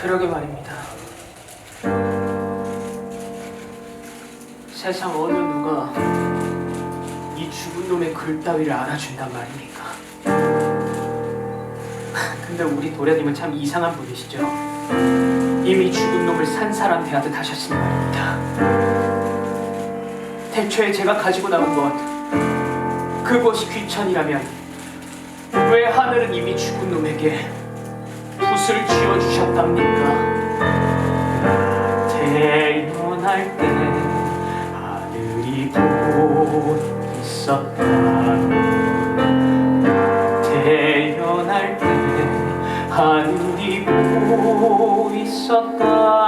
그러게 말입니다. 세상 어느 누가 이 죽은 놈의 글 따위를 알아준단 말입니까? 근데 우리 도련님은 참 이상한 분이시죠. 이미 죽은 놈을 산 사람 대하듯 하셨으니 말입니다. 대초에 제가 가지고 나온 것, 그것이 귀천이라면 왜 하늘은 이미 죽은 놈에게 붓을 쥐어주셨답니까? 태어날 때 하늘이 곧 있었다고 태어날 때 하늘이 곧 있었다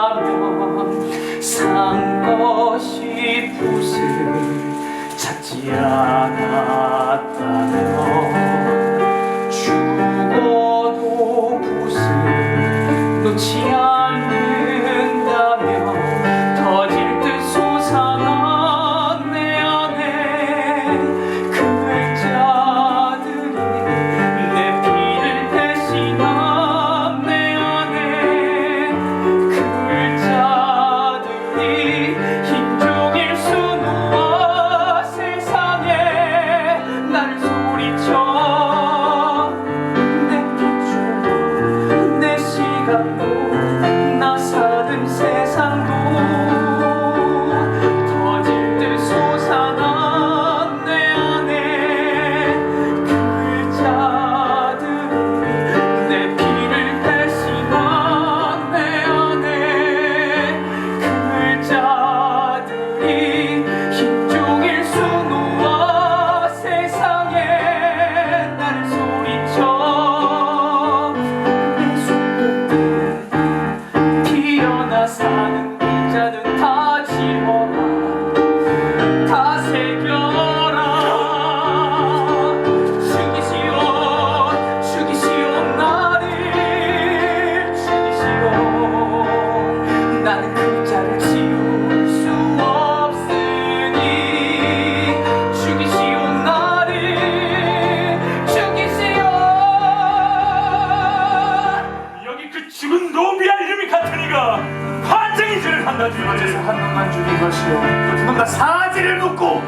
환장이질을 한다지 어째서 한 놈만 죽인 것이요 또두놈다 사지를 묻고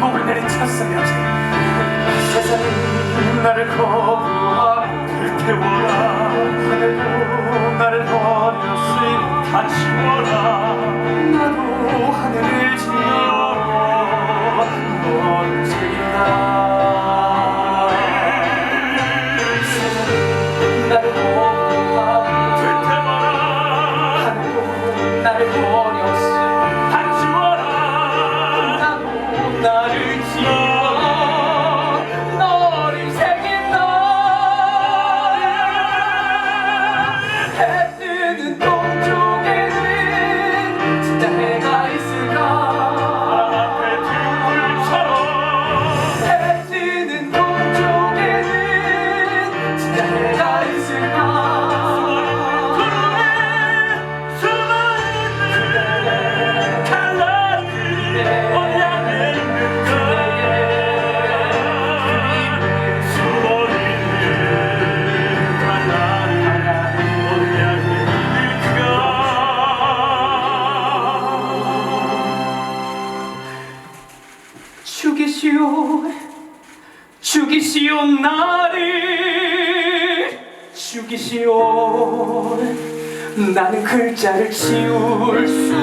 목을 내리쳤어야지 세상이 나를 거부하 불태워라. 하늘도 나를 버렸으니 다 지워라 죽이시오 나를. 죽이시오. 나는 글자를 지울 수